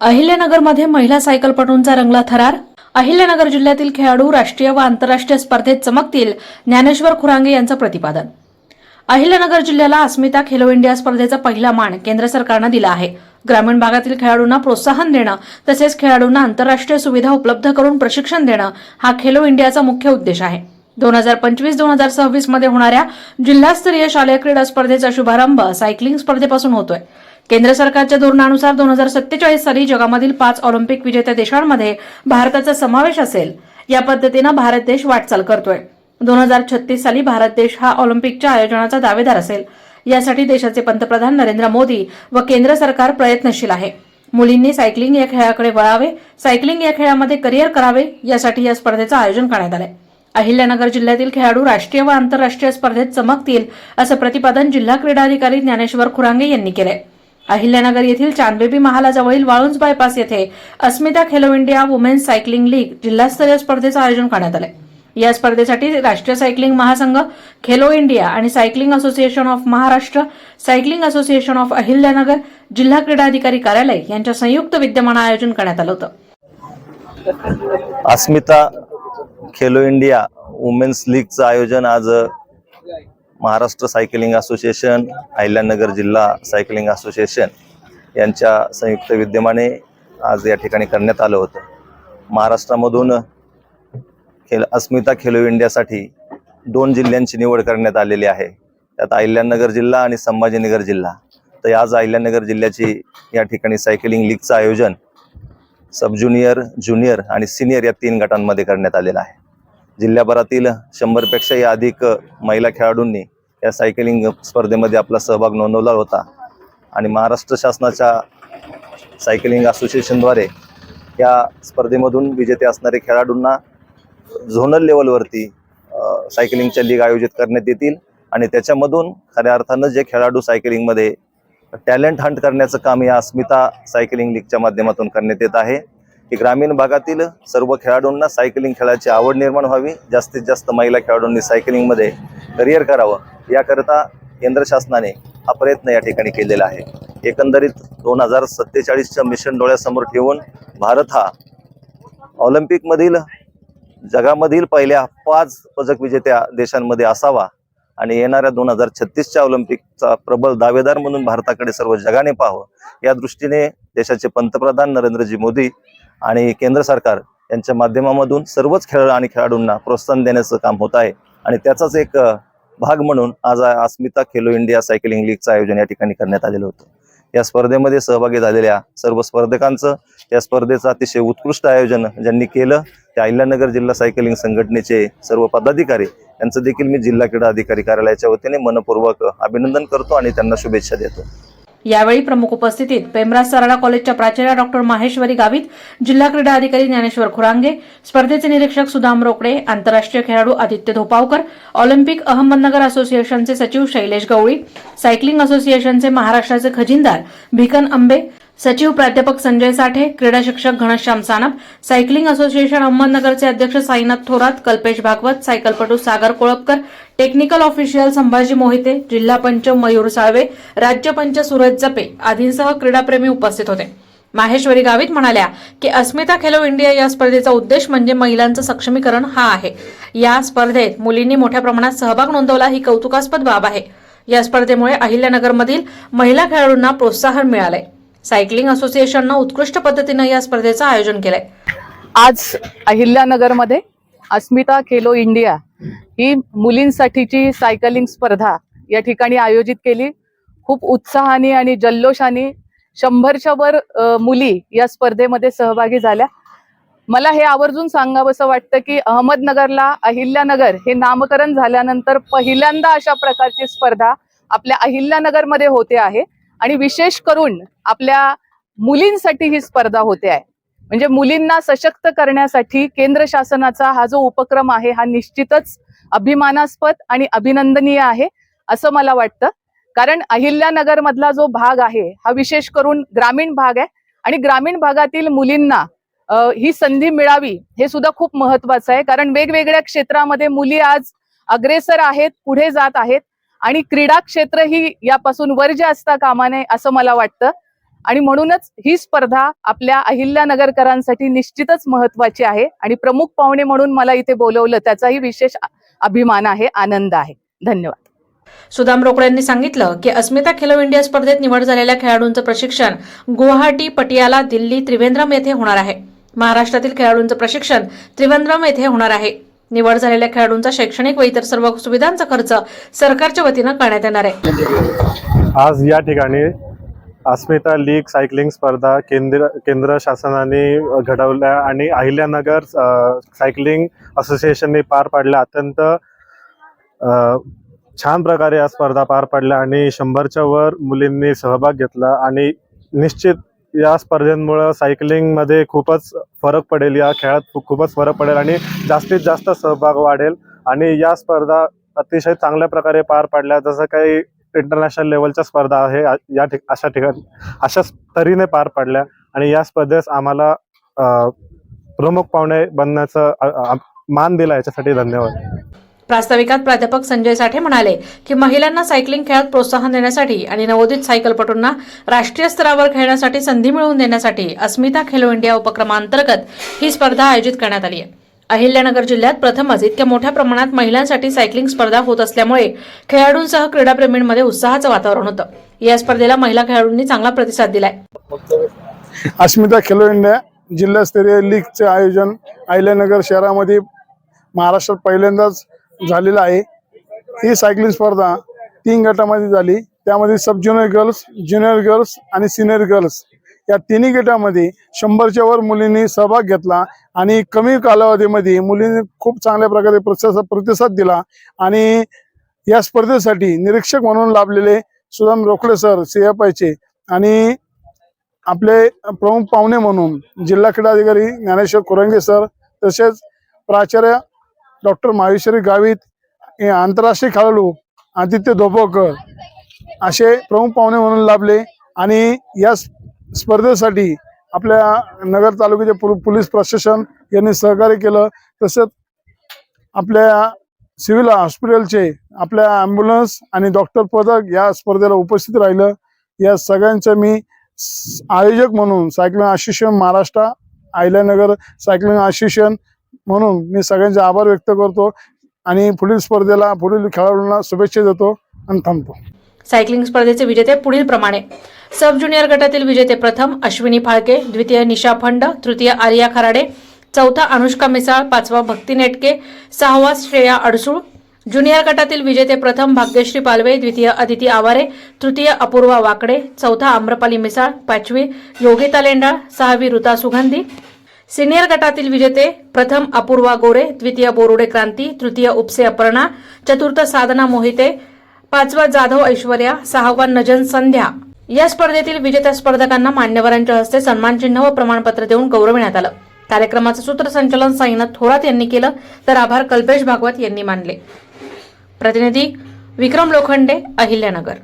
अहिल्यानगरमध्ये महिला सायकलपटूंचा रंगला थरार. अहिल्यानगर जिल्ह्यातील खेळाडू राष्ट्रीय व आंतरराष्ट्रीय स्पर्धेत चमकतील ज्ञानेश्वर खुरांगे यांचं प्रतिपादन. अहिल्यानगर जिल्ह्याला अस्मिता खेलो इंडिया स्पर्धेचा पहिला मान केंद्र सरकारनं दिला आहे. ग्रामीण भागातील खेळाडूंना प्रोत्साहन देणं तसेच खेळाडूंना आंतरराष्ट्रीय सुविधा उपलब्ध करून प्रशिक्षण देणं हा खेलो इंडियाचा मुख्य उद्देश आहे. दोन हजार पंचवीस दोन हजार सव्वीसमध्ये होणाऱ्या जिल्हास्तरीय शालेय क्रीडा स्पर्धेचा शुभारंभ सायकलिंग स्पर्धेपासून होतोय. केंद्र सरकारच्या धोरणानुसार दोन हजार सत्तेचाळीस साली जगामधील पाच ऑलिम्पिक विजेत्या देशांमध्ये भारताचा समावेश असेल. या पद्धतीनं भारत देश वाटचाल करतोय. दोन हजार छत्तीस साली भारत देश हा ऑलिम्पिकच्या आयोजनाचा दावेदार असेल. यासाठी देशाचे पंतप्रधान नरेंद्र मोदी व केंद्र सरकार प्रयत्नशील आहे. मुलींनी सायकलिंग या खेळाकडे वळावे सायकलिंग या खेळामध्ये करिअर करावे यासाठी या स्पर्धेचं आयोजन करण्यात आलंय. अहिल्यानगर जिल्ह्यातील खेळाडू राष्ट्रीय व आंतरराष्ट्रीय स्पर्धेत चमकतील असं प्रतिपादन जिल्हा क्रीडा अधिकारी ज्ञानेश्वर खुरांगे यांनी केलंय. अहिल्यानगर येथील चांदबेबी महालाजवळील वाळुंज बायपास येथे Asmita Khelo India women's cycling league जिल्हास्तरीय स्पर्धेचं आयोजन करण्यात आलं या स्पर्धेसाठी राष्ट्रीय सायकलिंग महासंघ खेलो इंडिया आणि cycling association of Maharashtra cycling association of Ahilyanagar जिल्हा क्रीडा अधिकारी कार्यालय यांच्या संयुक्त विद्यमान आयोजन करण्यात आलं होतं. अस्मिता खेलो इंडिया वुमेन्स लीगचं आयोजन आज महाराष्ट्र सायकलिंग असोसिएशन अहिल्यानगर जिल्हा सायकलिंग असोसिएशन यांच्या संयुक्त विद्यमाने आज या ठिकाणी करण्यात आलं होतं. महाराष्ट्रामधून खेल अस्मिता खेलो इंडियासाठी दोन जिल्ह्यांची निवड करण्यात आलेली आहे. त्यात अहिल्यानगर जिल्हा आणि संभाजीनगर जिल्हा. तर आज अहिल्यानगर जिल्ह्याची या ठिकाणी सायकलिंग लीगचं आयोजन सब ज्युनियर ज्युनियर आणि सिनियर या तीन गटांमध्ये करण्यात आलेलं आहे. जिल्ह्याभरातील शंभरपेक्षाही अधिक महिला खेळाडूंनी या सायकलिंग स्पर्धेमध्ये आपला सहभाग नोंदवला होता. आणि महाराष्ट्र शासनाच्या सायकलिंग असोसिएशनद्वारे या स्पर्धेमधून विजेते असणारे खेळाडूंना झोनल लेवलवरती सायकलिंगच्या लीग आयोजित करण्यात येतील. आणि त्याच्यामधून खऱ्या अर्थानं जे खेळाडू सायकलिंगमध्ये टॅलेंट हंट करण्याचं काम या अस्मिता सायकलिंग लीगच्या माध्यमातून करण्यात येत आहे. की ग्रामीण भागातील सर्व खेळाडूंना सायकलिंग खेळाची आवड निर्माण व्हावी. जास्तीत जास्त महिला खेळाडूंनी सायकलिंगमध्ये करिअर करावं. याकरता केंद्र शासनाने हा प्रयत्न या ठिकाणी केलेला आहे. एकंदरीत दोन हजार सत्तेचाळीसच्या मिशन डोळ्यासमोर ठेवून भारत हा ऑलिम्पिकमधील जगामधील पहिल्या पाच पदक विजेत्या देशांमध्ये असावा आणि येणाऱ्या दोन हजार छत्तीसच्या ऑलिम्पिकचा प्रबल दावेदार म्हणून भारताकडे सर्व जगाने पाहावं. या दृष्टीने देशाचे पंतप्रधान नरेंद्रजी मोदी आणि केंद्र सरकार यांच्या माध्यमामधून सर्वच खेळ आणि खेळाडूंना प्रोत्साहन देण्याचं काम होत आहे. आणि त्याचाच एक भाग म्हणून आज अस्मिता खेलो इंडिया सायकलिंग लीगचं आयोजन या ठिकाणी करण्यात आलेलं होतं. या स्पर्धेमध्ये सहभागी झालेल्या सर्व स्पर्धकांचं या स्पर्धेचं अतिशय उत्कृष्ट आयोजन ज्यांनी केलं त्या अहिल्यानगर जिल्हा सायकलिंग संघटनेचे सर्व पदाधिकारी यांचं देखील मी जिल्हा क्रीडा अधिकारी कार्यालयाच्या वतीने मनपूर्वक अभिनंदन करतो आणि त्यांना शुभेच्छा देतो. यावेळी प्रमुख उपस्थितीत पेमराज सराडा कॉलेजच्या प्राचार्या डॉक्टर माहेश्वरी गावित जिल्हा क्रीडा अधिकारी ज्ञानेश्वर खुरांगे स्पर्धेचे निरीक्षक सुदाम रोकडे आंतरराष्ट्रीय खेळाडू आदित्य धोपावकर ऑलिम्पिक अहमदनगर असोसिएशनचे सचिव शैलेश गवळी सायकलिंग असोसिएशनचे महाराष्ट्राचे खजिनदार भिकन आंबे सचिव प्राध्यापक संजय साठे क्रीडा शिक्षक घनश्याम सानप सायकलिंग असोसिएशन अहमदनगरचे अध्यक्ष साईनाथ थोरात कल्पेश भागवत सायकलपटू सागर कोळपकर टेक्निकल ऑफिशियल संभाजी मोहिते जिल्हा पंच मयूर साळवे राज्यपंच सुरज जपे आदींसह क्रीडाप्रेमी उपस्थित होते. माहेश्वरी गावित म्हणाल्या की अस्मिता खेलो इंडिया या स्पर्धेचा उद्देश म्हणजे महिलांचं सक्षमीकरण हा आहे. या स्पर्धेत मुलींनी मोठ्या प्रमाणात सहभाग नोंदवला ही कौतुकास्पद बाब आहे. या स्पर्धेमुळे अहिल्यानगरमधील महिला खेळाडूंना प्रोत्साहन मिळालंय. सायकलिंग असोसिएशननं उत्कृष्ट पद्धतीनं या स्पर्धेचं आयोजन केलंय. आज अहिल्यानगरमध्ये अस्मिता खेलो इंडिया ही मुलींसाठीची सायकलिंग स्पर्धा या ठिकाणी आयोजित केली. खूप उत्साहाने आणि जल्लोषाने शंभरच्या वर मुली या स्पर्धेमध्ये सहभागी झाल्या. मला हे आवर्जून सांगावंसं वाटतं की अहमदनगरला अहिल्यानगर हे नामकरण झाल्यानंतर पहिल्यांदा अशा प्रकारची स्पर्धा आपल्या अहिल्यानगरमध्ये होते आहे. आणि विशेष करून आपल्या मुलींसाठी ही स्पर्धा होते आहे. म्हणजे मुलींना सशक्त करण्यासाठी केंद्र शासनाचा हा जो उपक्रम आहे हा निश्चितच अभिमानास्पद आणि अभिनंदनीय आहे असं मला वाटतं. कारण अहिल्यानगर मधला जो भाग आहे हा विशेष करून ग्रामीण भाग आहे आणि ग्रामीण भागातील मुलींना ही संधी मिळावी हे सुद्धा खूप महत्वाचं आहे. कारण वेगवेगळ्या क्षेत्रामध्ये मुली आज अग्रेसर आहेत पुढे जात आहेत. आणि क्रीडा क्षेत्र ही यापासून वर्ज्य असता कामा नये असं मला वाटतं. आणि म्हणूनच ही स्पर्धा आपल्या अहिल्यानगरकरांसाठी निश्चितच महत्वाची आहे. आणि प्रमुख पाहुणे म्हणून मला इथे बोलवलं त्याचाही विशेष अभिमान आहे आनंद आहे. धन्यवाद. सुदाम रोकडे यांनी सांगितलं की अस्मिता खेलो इंडिया स्पर्धेत निवड झालेल्या खेळाडूंचं प्रशिक्षण गुवाहाटी पटियाला दिल्ली त्रिवेंद्रम येथे होणार आहे. महाराष्ट्रातील खेळाडूंचं प्रशिक्षण त्रिवेंद्रम येथे होणार आहे. निवड झालेल्या खेळाडूंचा शैक्षणिक व इतर सर्व सुविधांचा खर्च सरकारच्या वतीनं करण्यात येणार आहे. आज या ठिकाणी अस्मिता लीग सायकलिंग स्पर्धा केंद्र केंद्र शासनाने घडवल्या आणि अहिल्यानगर सायकलिंग असोसिएशनने पार पाडल्या. अत्यंत छान प्रकारे या स्पर्धा पार पडल्या आणि शंभरच्या वर मुलींनी सहभाग घेतला आणि निश्चित या स्पर्धेमुळं सायकलिंगमध्ये खूपच फरक पडेल या खेळात खूपच फरक पडेल आणि जास्तीत जास्त सहभाग वाढेल. आणि या स्पर्धा अतिशय चांगल्या प्रकारे पार पाडल्या जसं काही इंटरनॅशनल लेवलच्या स्पर्धा आहे या ठिक अशा ठिकाणी अशा तऱ्हेने पार पडल्या. आणि या स्पर्धेस आम्हाला प्रमुख पाहुणे बनण्याचं मान दिला याच्यासाठी धन्यवाद. प्रास्ताविकात प्राध्यापक संजय साठे म्हणाले की महिलांना सायकलिंग खेळात प्रोत्साहन देण्यासाठी आणि नवोदित सायकलपटूंना राष्ट्रीय स्तरावर खेळण्यासाठी संधी मिळवून देण्यासाठी अस्मिता खेलो इंडिया उपक्रमांतर्गत ही स्पर्धा आयोजित करण्यात आली आहे. अहिल्यानगर जिल्ह्यात प्रथमच इतक्या मोठ्या प्रमाणात महिलांसाठी सायकलिंग स्पर्धा होत असल्यामुळे खेळाडूंसह क्रीडाप्रेमींमध्ये उत्साहाचं वातावरण होतं. या स्पर्धेला महिला खेळाडूंनी चांगला प्रतिसाद दिलाय. अस्मिता खेलो इंडिया जिल्हास्तरीय लीगचे आयोजन अहिल्यानगर शहरामध्ये महाराष्ट्रात पहिल्यांदाच झालेला आहे. ही सायकलिंग स्पर्धा तीन गटामध्ये झाली. त्यामध्ये sub junior girls junior girls आणि सिनियर गर्ल्स या तिन्ही गटामध्ये शंभरच्या वर मुलींनी सहभाग घेतला आणि कमी कालावधीमध्ये मुलींनी खूप चांगल्या प्रकारे प्रतिसाद प्रतिसाद दिला आणि या स्पर्धेसाठी निरीक्षक म्हणून लाभलेले सुदाम रोखले सर सीएफआयचे आणि आपले प्रमुख पाहुणे म्हणून जिल्हा क्रीडा अधिकारी ज्ञानेश्वर कुरंगे सर तसेच प्राचार्य डॉक्टर माहेश्वरी गावित हे आंतरराष्ट्रीय खेळाडू आदित्य धोपकर असे प्रमुख पाहुणे म्हणून लाभले आणि या स्पर्धेसाठी आपल्या नगर तालुक्याचे पु पोलीस प्रशासन यांनी सहकार्य केलं. तसंच आपल्या सिव्हिल हॉस्पिटलचे आपल्या ॲम्ब्युलन्स आणि डॉक्टर पदक या स्पर्धेला उपस्थित राहिलं. या सगळ्यांचं मी आयोजक म्हणून cycling association Maharashtra Ahilyanagar cycling association म्हणून मी सगळ्यांचे आभार व्यक्त करतो आणि पुढील स्पर्धेला पुढील खेळाडूंना शुभेच्छा देतो आणि थांबतो. सायकलिंग स्पर्धेचे विजेते पुढील प्रमाणे. सब ज्युनियर गटातील विजेते प्रथम अश्विनी फाळके द्वितीय निशा फंड तृतीय आर्या खराडे चौथा अनुष्का मिसाळ पाचवा भक्ती नेटके सहावा श्रेया अडसूळ. ज्युनियर गटातील विजेते प्रथम भाग्यश्री पालवे द्वितीय अदिती आवारे तृतीय अपूर्वा वाकडे चौथा आम्रपाली मिसाळ पाचवी योगिता लेंडाळ सहावी ऋता सुगंधी सिनियर गटातील विजेते प्रथम अपूर्वा गोरे द्वितीय बोरुडे क्रांती तृतीय उपसे अपर्णा चतुर्थ साधना मोहिते पाचवा जाधव ऐश्वर्या सहावा नजन संध्या. या स्पर्धेतील विजेत्या स्पर्धकांना मान्यवरांच्या हस्ते सन्मानचिन्ह व प्रमाणपत्र देऊन गौरविण्यात आलं. कार्यक्रमाचं सूत्रसंचालन साईनाथ थोरात यांनी केलं तर आभार कल्पेश भागवत यांनी मानले. प्रतिनिधी विक्रम लोखंडे अहिल्यानगर.